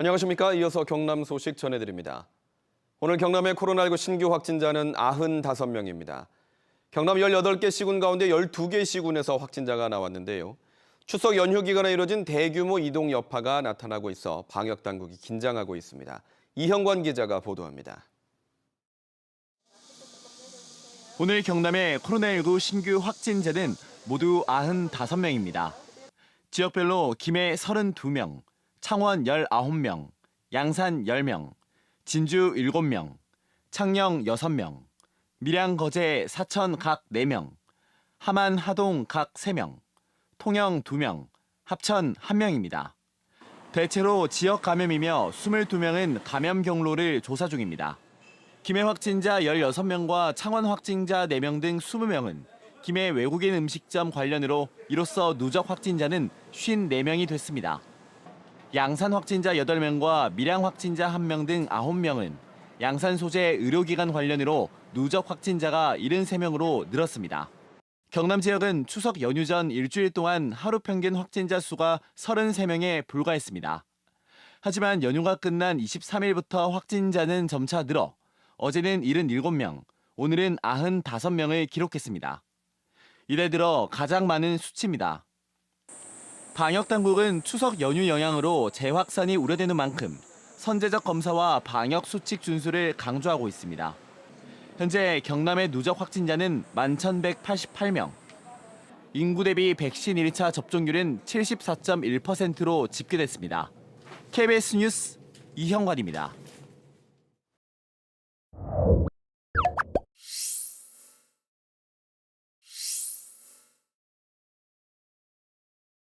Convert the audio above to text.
안녕하십니까. 이어서 경남 소식 전해드립니다. 오늘 경남의 코로나19 신규 확진자는 95명입니다. 경남 18개 시군 가운데 12개 시군에서 확진자가 나왔는데요. 추석 연휴 기간에 이뤄진 대규모 이동 여파가 나타나고 있어 방역 당국이 긴장하고 있습니다. 이형관 기자가 보도합니다. 오늘 경남의 코로나19 신규 확진자는 모두 95명입니다. 지역별로 김해 32명, 창원 19명, 양산 10명, 진주 7명, 창녕 6명, 밀양 거제 사천 각 4명, 함안 하동 각 3명, 통영 2명, 합천 1명입니다. 대체로 지역 감염이며 22명은 감염 경로를 조사 중입니다. 김해 확진자 16명과 창원 확진자 4명 등 20명은 김해 외국인 음식점 관련으로 이로써 누적 확진자는 54명이 됐습니다. 양산 확진자 8명과 밀양 확진자 1명 등 9명은 양산 소재 의료기관 관련으로 누적 확진자가 73명으로 늘었습니다. 경남 지역은 추석 연휴 전 일주일 동안 하루 평균 확진자 수가 33명에 불과했습니다. 하지만 연휴가 끝난 23일부터 확진자는 점차 늘어 어제는 77명, 오늘은 95명을 기록했습니다. 이래 들어 가장 많은 수치입니다. 방역 당국은 추석 연휴 영향으로 재확산이 우려되는 만큼 선제적 검사와 방역 수칙 준수를 강조하고 있습니다. 현재 경남의 누적 확진자는 11,188명. 인구 대비 백신 1차 접종률은 74.1%로 집계됐습니다. KBS 뉴스 이형관입니다.